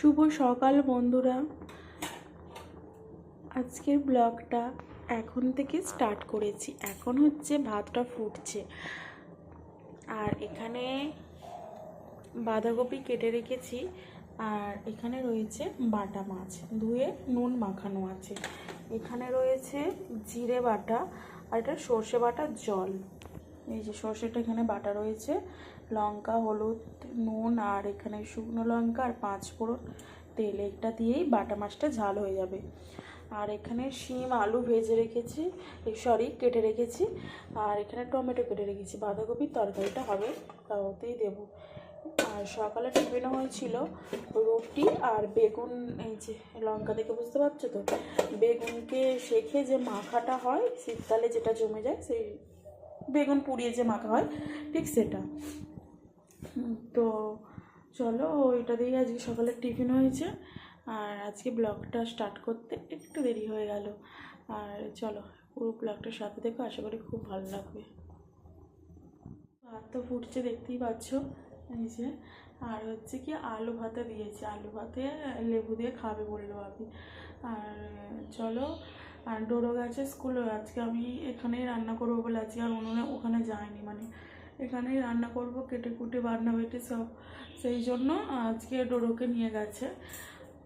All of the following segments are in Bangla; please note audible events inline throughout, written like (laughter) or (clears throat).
শুভ সকাল, বন্ধুরা। আজকের ব্লগটা এখন থেকে স্টার্ট করেছি। এখন হচ্ছে ভাতটা ফুটছে। আর এখানে বাঁধাকপি কেটে রেখেছি। আর এখানে রয়েছে বাটা মাছ। ধুয়ে নুন মাখানো আছে। এখানে রয়েছে জিরে বাটা আর এটা সর্ষে বাটার জল। এই যে সর্ষেটা এখানে বাটা রয়েছে, লঙ্কা, হলুদ, নুন, আর এখানে শুকনো লঙ্কা আর পাঁচ ফোড়ন তেল এটা দিয়েই বাটা মাছটা ঝাল হয়ে যাবে। আর এখানে শিম, আলু ভেজে রেখেছি সরি কেটে রেখেছি, আর এখানে টমেটো কেটে রেখেছি, বাঁধাকপির তরকারিটা হবে তা ওতেই দেবো। আর সকালে টিফিনে হয়েছিল, রুটি আর বেগুন, এই যে লঙ্কা দেখে বুঝতে পারছ তো? বেগুনকে শেখে যে মাখাটা হয়, শীতকালে যেটা জমে যায়, সেই বেগুন পুড়িয়ে যে মাখা হয়, ঠিক সেটা। তো চলো, এটা দিয়েই আজকে সকালের টিফিন হয়েছে। আর আজকে ব্লগটা স্টার্ট করতে একটু দেরি হয়ে গেল। আর চলো, পুরো ব্লগটার সাথে দেখো আশা করি খুব ভালো লাগবে। ভাত তো ফুটছে, দেখতেই পাচ্ছ। এই যে, আর হচ্ছে কি, আলু ভাতে দিয়েছে। আলু ভাতে লেবু দিয়ে খাবে বলল আপনি আর চলো আর ডোরো গেছে স্কুলে আজকে আমি এখানেই রান্না করব বলে আজকে আর উনুনে ওখানে যাইনি। মানে এখানেই রান্না করব, কেটে কুটে বান্না বেটে সব। সেই জন্য আজকে ডোরোকে নিয়ে গেছে।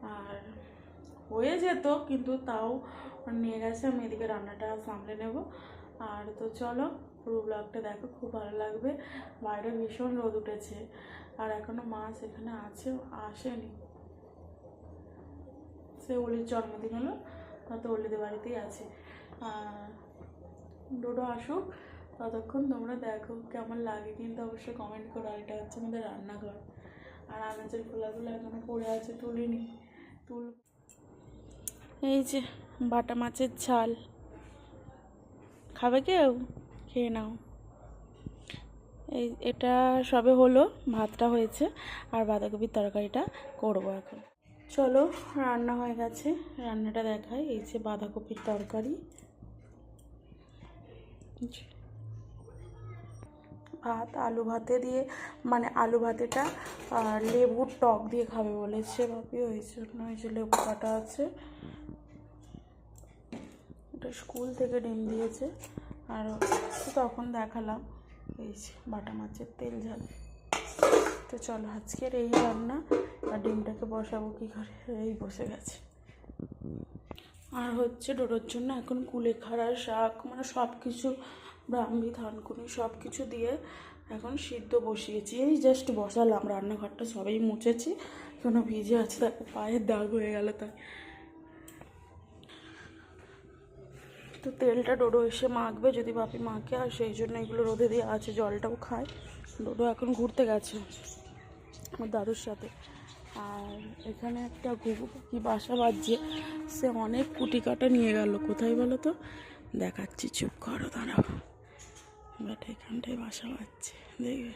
আর হয়ে যেত, কিন্তু তাও নিয়ে গেছে। আমি এদিকে রান্নাটা সামলে নেব। আর তো চলো, পুরো ব্লগটা দেখো, খুব ভালো লাগবে। বাইরে ভীষণ রোদ উঠেছে। আর এখনও মাছ এখানে আছে, আসেনি। সে অলির জন্মদিন হলো। হয়তো অলিদের বাড়িতেই আছে। ডোডো আসুক, ততক্ষণ তোমরা দেখো কেমন লাগে। কিন্তু অবশ্যই কমেন্ট করো, আর এটা হচ্ছে আমাদের রান্নাঘর। আর আনাজের খোলাগুলো এখনও পড়ে আছে, তুলিনি। তুল এই যে বাটা মাছের ঝাল। খাবে কেউ? খেয়ে নাও। এই, এটা সবে হলো, ভাতটা হয়েছে, আর বাঁধাকপির তরকারিটা করব এখন। চলো, রান্না হয়ে গেছে। রান্নাটা দেখাই। এই যে বাঁধাকপির তরকারি। ভাত, আলু ভাতে দিয়ে মানে আলু ভাতেটা লেবুর টক দিয়ে খাবে বলেছে ভাবি, ওই জন্য ওই যে লেবু কাটা আছে। ওটা স্কুল থেকে ডিম দিয়েছে। আর তখন দেখালাম, এই যে বাটা মাছের তেল ঝাল। তো চলো, আজকের এই রান্না। আর ডিমটাকে বসাবো কী করে? এই বসে গেছে। আর হচ্ছে ডোডোর জন্য এখন কুলেখাড়া শাক মানে সব কিছু ব্রাহ্মী ধানকুনি সব কিছু দিয়ে এখন সিদ্ধ বসিয়েছি। এই জাস্ট বসালাম, রান্নাঘরটা সবাই মুছেছি। কোনো ভিজে আছে, দেখো পায়ের দাগ হয়ে গেল তাই। তো তেলটা ডোডো এসে মাখবে, যদি বাপি মাখে, আর সেই জন্য এগুলো রোদে দিয়ে আছে, জলটাও খায়। ডোডো এখন ঘুরতে গেছে আমার দাদুর সাথে। আর এখানে একটা ঘুঘু পাখি বাসা বাজছে সে অনেক কুটি কাটা নিয়ে গেল। কোথায় বলো তো? দেখাচ্ছি, চুপ করো, দাঁড়াও। বাট এখানটায় বাসা বাজছে, দেখবে?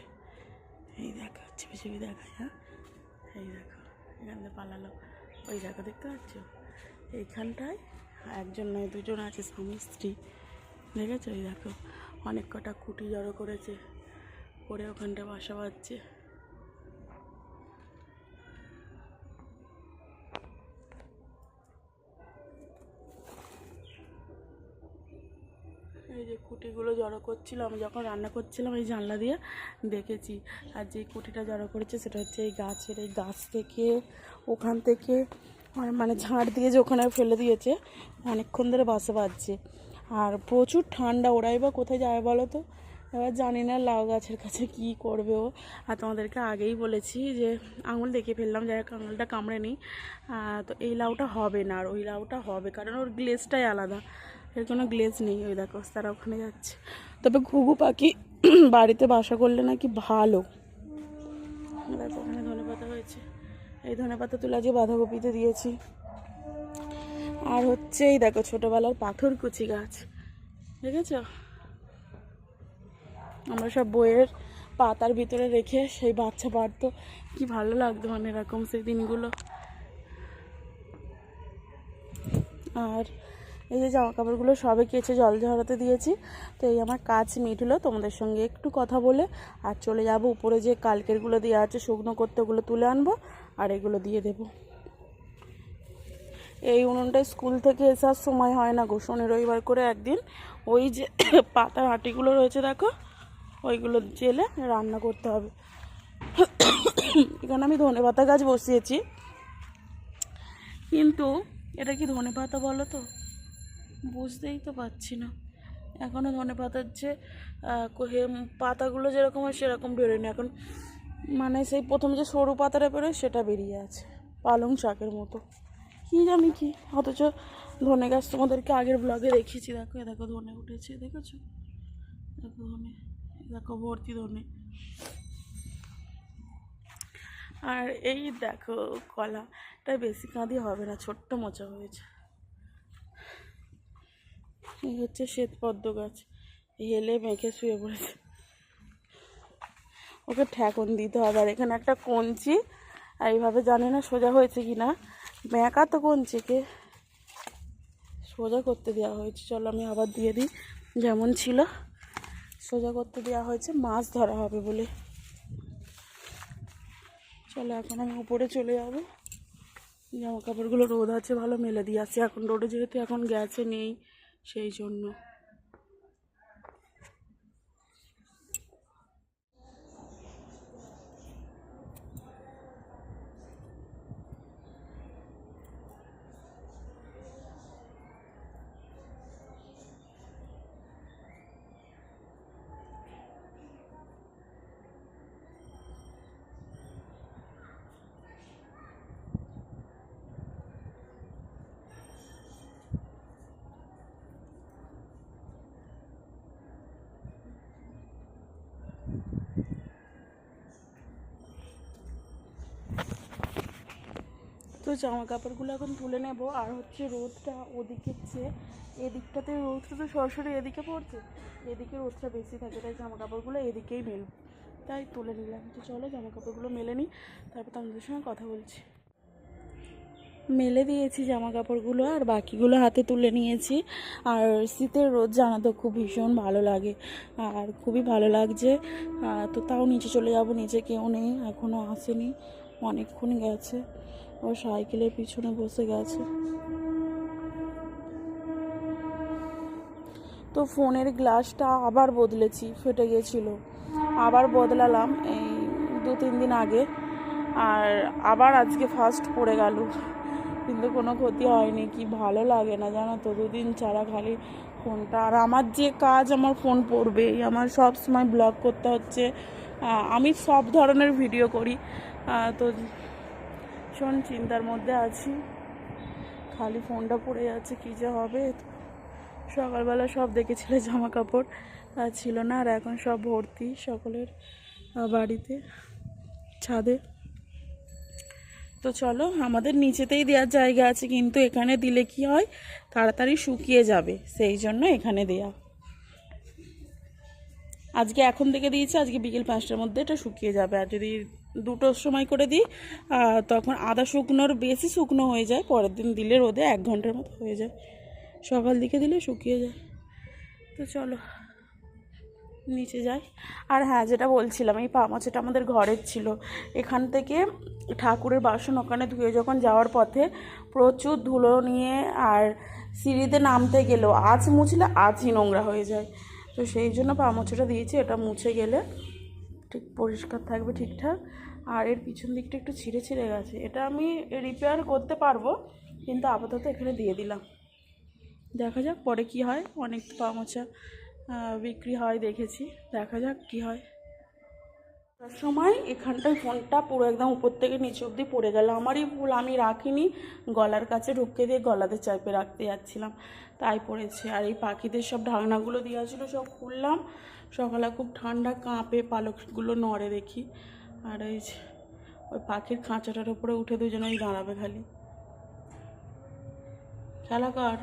এই দেখাচ্ছি পিছিয়ে দেখাই হ্যাঁ? এই দেখো, এখান থেকে পালালো। ওই দেখো, দেখতে পাচ্ছ? এইখানটায় একজন নয়, দুজন আছে, স্বামী, স্ত্রী। দেখেছ? এই দেখো, অনেক কটা কুটি জড়ো করেছে। করে ওখানটা বাসা বাঁধছে এই যে কুটিগুলো জড়ো করছিল, আমি যখন রান্না করছিলাম এই জানলা দিয়ে দেখেছি। আর যে কুটিটা জড়ো করেছে সেটা হচ্ছে এই গাছের এই গাছ থেকে, ওখান থেকে মানে ঝাড় দিয়ে যে ওখানে ফেলে দিয়েছে, অনেকক্ষণ ধরে বাসা বাজছে। আর প্রচুর ঠান্ডা, ওরাই বা কোথায় যাবে বলো তো? এবার জানি না লাউ গাছের কাছে কি করবে ও। আর তোমাদেরকে আগেই বলেছি যে আঙুল দেখে ফেললাম, যাই আঙুলটা কামড়ে নিই। তো এই লাউটা হবে না, আর ওই লাউটা হবে, কারণ ওর গ্লেজটাই আলাদা। এর কোনো গ্লেজ নেই, ওই দেখো, তারা ওখানে যাচ্ছে। তবে ঘুঘু পাখি (clears throat) বাড়িতে বাসা করলে নাকি ভালো। দেখো ওখানে ধনে পাতা হয়েছে। এই ধনে পাতা তুলে আজকে বাঁধাকপিতে দিয়েছি। আর হচ্ছে এই দেখো, ছোটোবেলার পাথর কুচি গাছ। দেখেছ? আমরা সব বইয়ের পাতার ভিতরে রেখে সেই বাচ্চা পারতো কি ভালো লাগতো মানে এরকম সেই দিনগুলো। আর এই যে জামা কাপড়গুলো সবে কেচে জল ঝরাতে দিয়েছি। তো এই আমার কাজ মিট হলো তোমাদের সঙ্গে একটু কথা বলে। আর চলে যাব উপরে যে কালকেরগুলো দেওয়া আছে, শুকনো করতে ওগুলো তুলে আনব, আর এগুলো দিয়ে দেবো। এই উনুনটা স্কুল থেকে এসার সময় হয় না গো, শনি রবিবার করে একদিন। ওই যে (coughs) পাতার হাঁটিগুলো রয়েছে দেখো, ওইগুলো জেলে রান্না করতে হবে। (coughs) এখানে আমি ধনে পাতা গাছ বসিয়েছি। কিন্তু এটা কি ধনে পাতা বলো তো? বুঝতেই তো পারছি না। এখনও ধনে পাতার যে পাতাগুলো যেরকম হয় সেরকম বেরোয়নি। এখন মানে সেই প্রথম যে সরু পাতাটা বেরোয় সেটা বেরিয়ে আছে, পালং শাকের মতো। কী জানি কি, অথচ ধনে গাছ তোমাদেরকে আগের ব্লগে দেখিয়েছি। দেখো, এ দেখো ধনে উঠেছে, দেখেছ? দেখো ধনে, দেখো ভর্তি ধনে। আর এই দেখো কলাটা বেশি কাঁদি হবে না, ছোট্ট মোচা হয়েছে। এই হচ্ছে শ্বেত পদ্ম গাছ। হেলে মেখে শুয়ে পড়েছে। ওকে ঠেকন দিতে হবে। আর এখানে একটা কঞ্চি। আর এইভাবে জানি না সোজা হয়েছে কি না মেঁকা তো কঞ্চিকে। সোজা করতে দেওয়া হয়েছে। চলো আমি আবার দিয়ে দিই। যেমন ছিল। সোজা করতে দেওয়া হয়েছে। মাছ ধরা হবে বলে। চলো এখন আমি উপরে চলে যাব। জামা কাপড়গুলো রোদ আছে, ভালো মেলে দিয়ে আসছি এখন রোদে যেহেতু এখন গ্যাসে নেই। সেই জন্য। তো জামা কাপড়গুলো এখন তুলে নেব। আর হচ্ছে রোদটা ওদিকের চেয়ে এদিকটাতে রোদটা তো সরাসরি এদিকে পড়ছে, এদিকে রোদটা বেশি থাকে, তাই জামা কাপড়গুলো এদিকেই মেল। তাই তুলে নিলাম। তো চলো জামা কাপড়গুলো মেলে নিই তারপর তোমাদের সঙ্গে কথা বলছি। মেলে দিয়েছি জামা কাপড়গুলো আর বাকিগুলো হাতে তুলে নিয়েছি। আর শীতের রোদ জানা তো খুব ভীষণ ভালো লাগে। আর খুবই ভালো লাগছে। তো তাও নিচে চলে যাব, নিচে কেউ নেই এখনও আসেনি, অনেকক্ষণ গেছে। ও সাইকেলের পিছনে বসে গেছে। তো ফোনের গ্লাসটা আবার বদলেছি, ফেটে গেছিল। আবার বদলালাম এই দু, তিন দিন আগে। আর আবার আজকে ফার্স্ট পড়ে গেল। কিন্তু কোনো ক্ষতি হয়নি, কি ভালো লাগে না জানো তো, দুদিন ছাড়া খালি ফোনটা। আর আমার যে কাজ, আমার ফোন পড়বেই। আমার সব সময় ব্লগ করতে হচ্ছে। আমি সব ধরনের ভিডিও করি। তো ভীষণ চিন্তার মধ্যে আছি। খালি ফোনটা পড়ে যাচ্ছে, কী যে হবে? সকালবেলা সব দেখেছিলে জামা কাপড় আর ছিল না, আর এখন সব ভর্তি সকলের বাড়িতে, ছাদে। তো চলো, আমাদের নিচেতেই দেওয়ার জায়গা আছে, কিন্তু এখানে দিলে কি হয়? তাড়াতাড়ি শুকিয়ে যাবে, সেই জন্য এখানে দেয়া। আজকে এখন থেকে দিয়েছে, আজকে বিকেল পাঁচটার মধ্যে এটা শুকিয়ে যাবে, আর যদি দুটোর সময় করে দিই তখন আদা শুকনোর বেশি শুকনো হয়ে যায়, পরের দিন দিলে রোদে এক ঘণ্টার মতো হয়ে যায়। সকাল দিকে দিলে শুকিয়ে যায়। তো চলো, নিচে যাই। আর হ্যাঁ যেটা বলছিলাম, এই পা মাছটা আমাদের ঘরের ছিল। এখান থেকে ঠাকুরের বাসন ওখানে ধুয়ে যখন যাওয়ার পথে প্রচুর ধুলো নিয়ে আর সিঁড়িতে নামতে গেলেও আজ মুছলে আজই নোংরা হয়ে যায়। তো সেই জন্য পা মোছাটা দিয়েছি, এটা মুছে গেলে ঠিক পরিষ্কার থাকবে ঠিকঠাক। আর এর পিছন দিকটা একটু ছিঁড়ে ছিঁড়ে গেছে। এটা আমি রিপেয়ার করতে পারব, কিন্তু আপাতত এখানে দিয়ে দিলাম। দেখা যাক পরে কি হয়। অনেক পা মোছা বিক্রি হয়, দেখেছি। দেখা যাক কি হয়। সময় এখানটায় ফোনটা পুরো একদম উপর থেকে নিচে অবধি পড়ে গেল। আমারই ভুল, আমি রাখিনি। গলার কাছে ঢুকে দিয়ে গলাতে চাপে রাখতে যাচ্ছিলাম। তাই পড়েছে। আর এই পাখিদের সব ঢাকনাগুলো দেওয়া ছিল, সব খুললাম। সকালে খুব ঠান্ডা কাঁপে পালকগুলো নড়ে দেখি। আর যে ওই পাখির খাঁচাটার উপরে উঠে দুজনেই দাঁড়াবে খালি। খেলা কর?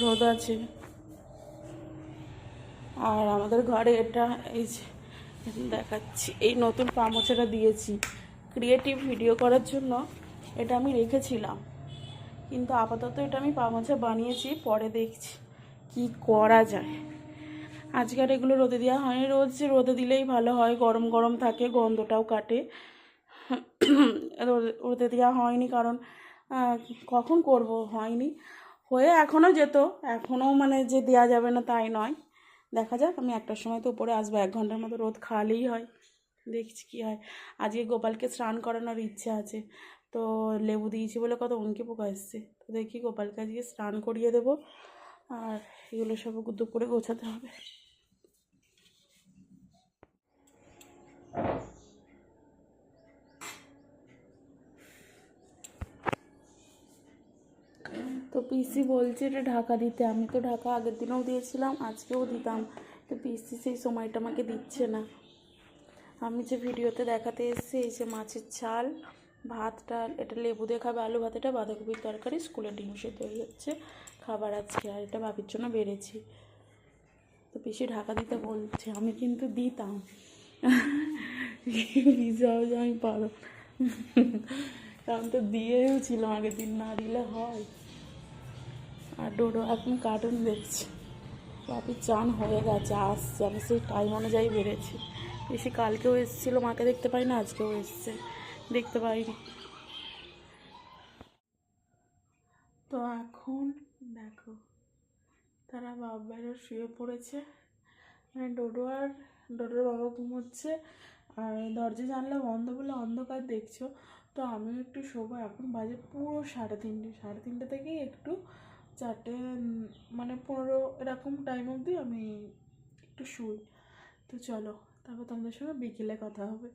রোদ আছে। আর আমাদের ঘরে এটা এই যে দেখাচ্ছি, এই নতুন পামোচাটা দিয়েছি। ক্রিয়েটিভ ভিডিও করার জন্য এটা আমি রেখেছিলাম। কিন্তু আপাতত এটা আমি পামোচা বানিয়েছি, পরে দেখছি কি করা যায়। আজকে আর এগুলো রোদে দেওয়া হয়নি। রোজ রোদে দিলেই ভালো হয়, গরম গরম থাকে, গন্ধটাও কাটে। রোদে- রোদে দেওয়া হয়নি কারণ কখন করব? হয়নি। হয়ে এখনও যেত। এখনও মানে যে দেওয়া যাবে না তাই নয়। দেখা যাক, আমি একটার সময় তো উপরে আসব, এক ঘণ্টার মতো রোদ খাওয়ালেই হয়। দেখছি কী হয়। আজকে গোপালকে স্নান করানোর ইচ্ছে আছে। তো লেবু দিয়েছি বলে কত উনকি পোকা এসছে। তো দেখি গোপালকে আজকে স্নান করিয়ে দেবো। আর এগুলো সব দুপুরে গোছাতে হবে। তো পিসি বলছে এটা ঢাকা দিতে। আমি তো ঢাকা আগের দিনেও দিয়েছিলাম, আজকেও দিতাম। তো পিসি সেই সময়টা আমাকে দিচ্ছে না। আমি যে ভিডিওতে দেখাতে এসেছি, এই যে মাছের ঝাল, ভাত, ডাল, এটা লেবু দিয়ে খাবে আলু ভাত এটা বাঁধাকপির তরকারি স্কুলে ডিম সেদ্ধ হয়ে যাচ্ছে। খাবার আজকে আর এটা বাপির জন্য বেড়েছি। তো পিসি ঢাকা দিতে বলছে, আমি কিন্তু দিতাম। যে আমি পারো। কারণ তো দিয়েও ছিল আগের দিন, না দিলে হয়। আর ডোডো এখন কার্টুন দেখছে। বাপির চান হয়ে গেছে, আসছে, আমি সেই টাইম অনুযায়ী বেড়েছি। বেশি কালকেও এসেছিল, মাকে দেখতে পাই না, আজকেও এসছে। দেখতে পাইনি তো এখন দেখো তারা বাপ বাবার শুয়ে পড়েছে। মানে ডোডো আর ডোডোর বাবা ঘুমোচ্ছে। আর দরজা জানলা বন্ধ বলে অন্ধকার দেখছ। তো আমিও একটু শোবো। এখন বাজে পুরো সাড়ে তিনটে। সাড়ে তিনটে থেকেই একটু চারটে মানে পনেরো এরকম টাইম অবধি আমি একটু শুই। তো চলো, তারপর তোমাদের সঙ্গে বিকেলে কথা হবে।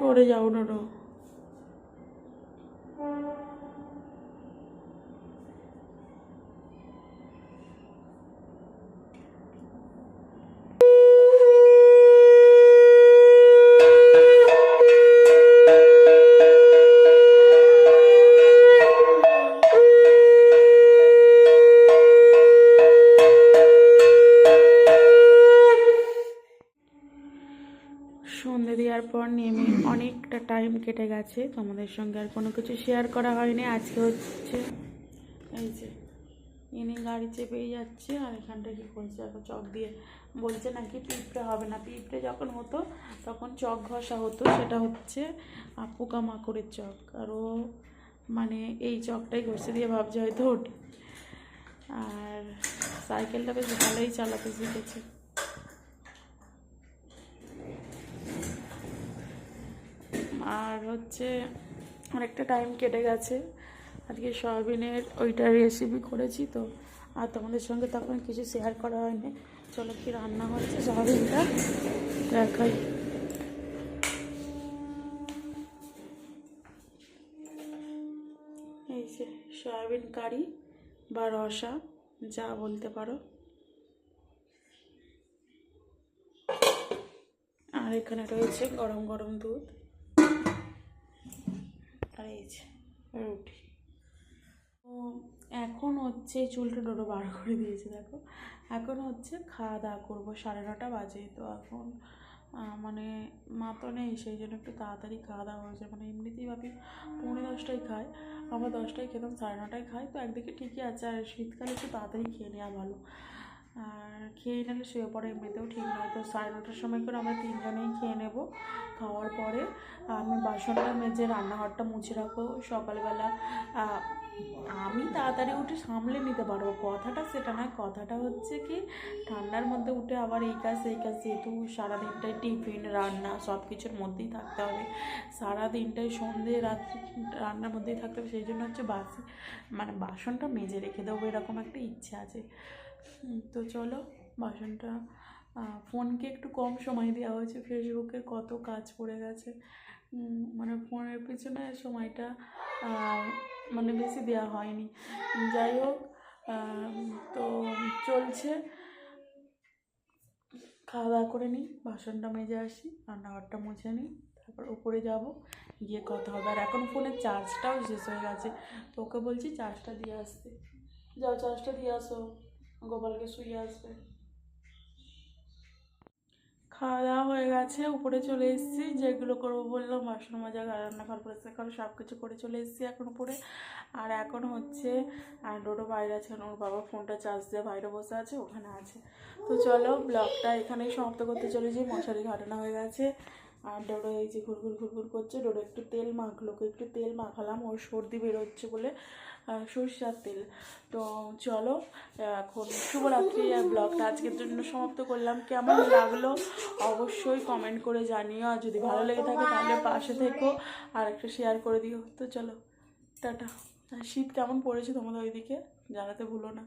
সরে যাও ডোডো অনেকটা টাইম কেটে গেছে তোমাদের সঙ্গে আর কোনো কিছু শেয়ার করা হয়নি। আজকে হচ্ছে এই যে ইনি গাড়ি চেপেই যাচ্ছে আর এখানটা কি করছে? এখন চক দিয়ে বলছে নাকি পিঁপড়ে হবে না। পিঁপড়ে যখন হতো তখন চক ঘষা হতো। সেটা হচ্ছে আহ, পোকামাকড়ের চক। আর ও মানে এই চকটাই ঘষে দিয়ে ভাবছে হয়তো ওঠে আর সাইকেলটা বেশ ভালোই চালাতে শিখেছে। আর হচ্ছে অনেকটা টাইম কেটে গেছে। আজকে সয়াবিনের ওইটা রেসিপি করেছি তো। আর তোমাদের সঙ্গে তখন কিছু শেয়ার করা হয়নি। চলো কি রান্না হচ্ছে সয়াবিনটা? দেখাই। এই যে সয়াবিন কারি বা রসা, যা বলতে পারো। আর এখানে রয়েছে গরম গরম দুধ। আর এই যে রুটি তো এখন হচ্ছে চুলটা ডোডো বার করে দিয়েছে দেখো। এখন হচ্ছে খাওয়া দাওয়া করব সাড়ে নটা বাজে। তো এখন মানে মা তো নেই সেই জন্য একটু তাড়াতাড়ি খাওয়া দাওয়া হয়েছে। মানে এমনিতেই ভাবি পৌনে দশটায় খায় আমরা দশটায় খেতাম সাড়ে নটায় খাই তো একদিকে ঠিকই আছে আর শীতকালে একটু তাড়াতাড়ি খেয়ে নেওয়া ভালো। আর খেয়ে নিলে শুয়ে পড়ে এমনিতেও ঠিক নয়। তো সাড়ে নটার সময় করে আমরা তিনজনেই খেয়ে নেব খাওয়ার পরে। আমি বাসনটা মেজে রান্নাঘরটা মুছে রাখব। সকালবেলা আমি তাড়াতাড়ি উঠে সামলে নিতে পারব। কথাটা সেটা নয়, কথাটা হচ্ছে কি, ঠান্ডার মধ্যে উঠে আবার এই কাজ, সেই কাজ, যেহেতু সারাদিনটাই টিফিন, রান্না সব কিছুর মধ্যেই থাকতে হবে। সারাদিনটাই সন্ধে, রাত্রি রান্নার মধ্যেই থাকতে হবে। সেই জন্য হচ্ছে বাসি মানে বাসনটা মেজে রেখে দেবো, এরকম একটা ইচ্ছে আছে। তো চলো, বাসনটা ফোনকে একটু কম সময় দেওয়া হয়েছে। ফেসবুকের কত কাজ পড়ে গেছে। মানে ফোনের পিছনে সময়টা মানে বেশি দেওয়া হয়নি। যাই হোক তো চলছে। খাওয়া দাওয়া করে নিই, বাসনটা মেজে আসি, রান্নাঘরটা মুছে নিই, তারপর উপরে যাব, গিয়ে কথা হবে। আর এখন ফোনের চার্জটাও শেষ হয়ে গেছে, তো ওকে বলছি চার্জটা দিয়ে আসতে। যাও চার্জটা দিয়ে আসো। গোপালকে শুয়ে আসবে। খাওয়া দাওয়া হয়ে গেছে, উপরে চলে এসেছি, যেগুলো করব বললাম বাসন মাজা রান্নাঘর পরিষ্কার করে সব কিছু করে চলে এসেছি এখন উপরে। আর এখন হচ্ছে, আর ডোডো বাইরে আছে ওর বাবা ফোনটা চার্জ দিয়ে বাইরে বসে আছে, ওখানে আছে। তো চলো, ব্লগটা এখানেই সমাপ্ত করতে চলেছি, মশারি ঘাটানো হয়ে গেছে। আর ডোডো এই যে ঘুরঘুর ঘুরঘুর করছে, ডোডো একটু তেল মাখলো একটু তেল মাখালাম, ওর সর্দি বেরোচ্ছে বলে সরিষার তেল। তো চলো, এখন শুভরাত্রি আর ব্লগটা আজকের জন্য সমাপ্ত করলাম। কেমন লাগল অবশ্যই কমেন্ট করে জানিও, আর যদি ভালো লেগে থাকে তাহলে পাশে থেকো, আর একটা শেয়ার করে দিও। তো চলো, টাটা। শীত কেমন পড়েছে তোমাদের ওইদিকে? জানাতে ভুলো না।